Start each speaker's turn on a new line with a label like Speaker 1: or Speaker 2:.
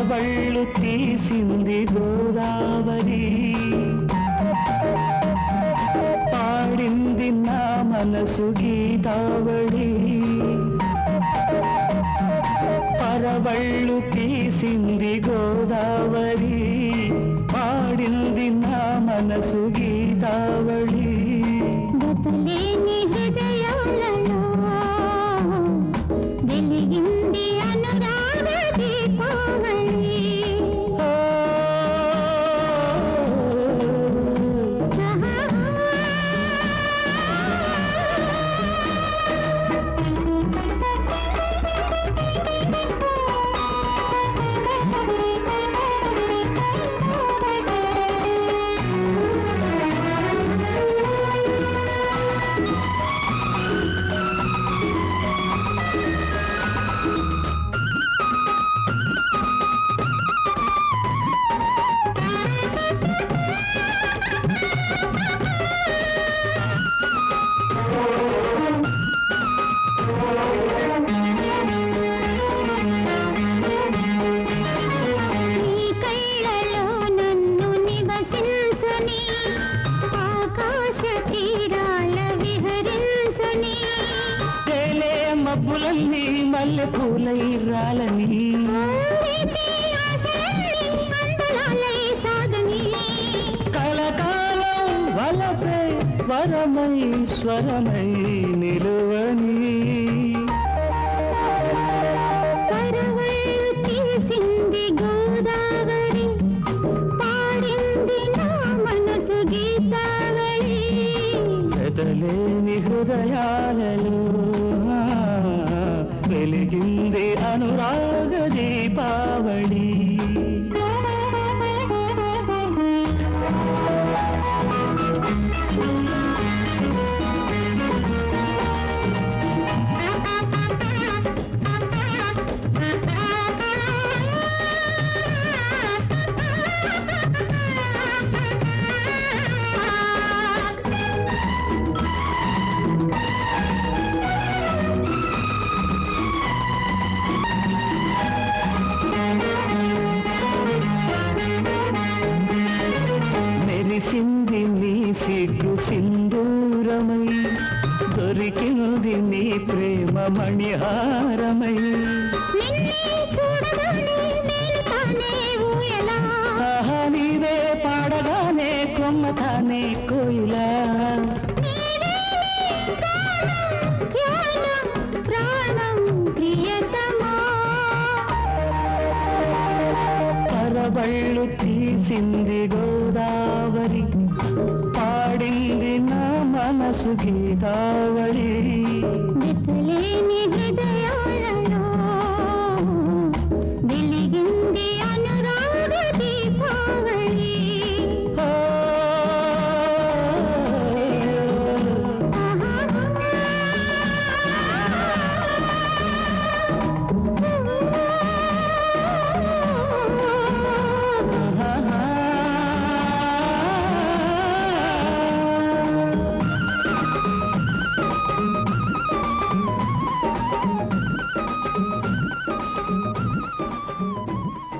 Speaker 1: వళ్ళు తీసింది గోదావరి. పాడింది నా మనసు గీతావళి. పరవళ్ళు తీసింది గోదావరి. పాడింది నా మనసు గీ మళ్ళీ మల్లె పూలై రాలని. కలకాలం వలపే వరమై స్వరమై నిలువని. లేని హృదయాలలో. వెలిగింది అనురాగ దీపావళి. దొరికింది నీ ప్రేమ మణిహారమై నీవే పాడగానే కొమ్మతానే కోయిలా. పరబళ్ళు తీసింది గోదావరి सुखी दावड़ी मितले निगदया